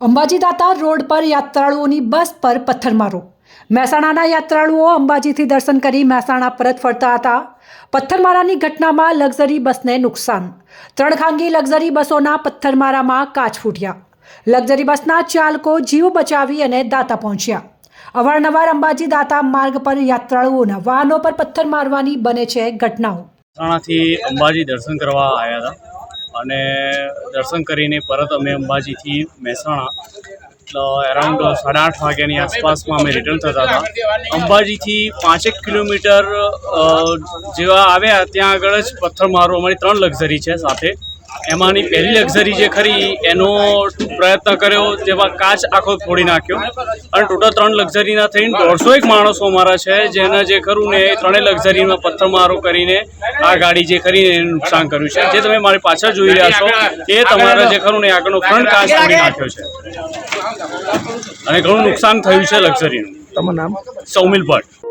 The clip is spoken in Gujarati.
અંબાજી દાતા રોડ પર યાત્રાળુઓની બસ પર પથ્થરમારો. મહેસાણાના યાત્રાળુઓ અંબાજીથી દર્શન કરી મહેસાણા પરત ફરતા હતા. પથ્થરમારાની ઘટનામાં લક્ઝરી બસને નુકસાન. ત્રણ ખાનગી લક્ઝરી બસોના પથ્થરમારામાં કાચ ફૂટ્યા. લક્ઝરી બસના ચાલકો જીવ બચાવી અને દાતા પહોંચ્યા. અવારનવાર અંબાજી દાતા માર્ગ પર યાત્રાળુઓના વાહનો પર પથ્થર મારવાની બને છે ઘટનાઓ. અંબાજી દર્શન કરવા આવ્યા હતા. અને દર્શન કરીને પરત અમે અંબાજીથી મહેસાણા એરાઉન્ડ સાડા આઠ વાગ્યાની આસપાસમાં અમે રિટર્ન થતા હતા. અંબાજીથી પાંચેક કિલોમીટર જેવા આવ્યા, ત્યાં આગળ જ પથ્થરમારો અમારી ત્રણ લક્ઝરી છે સાથે. એમાંની પહેલી લક્ઝરી જે ખરી એનો પ્રયત્ન કર્યો જેમાં કાચ આખો ફોડી નાખ્યો. અને ટોટલ ત્રણ લક્ઝરીના થઈને દોઢસો એક માણસો અમારા છે જેના જે ખરું ને એ ત્રણેય લક્ઝરીમાં પથ્થરમારો કરીને આ ગાડી જે કરીને એને નુકસાન કર્યું છે. જે તમે મારી પાછળ જોઈ રહ્યા છો એ તમારા જે ખરું ને આગળનો ફ્રન્ટ કાચ ફોડી નાખ્યો છે. અને ઘણું નુકસાન થયું છે લક્ઝરીનું. તમારું નામ? સૌમિલ ભટ્ટ.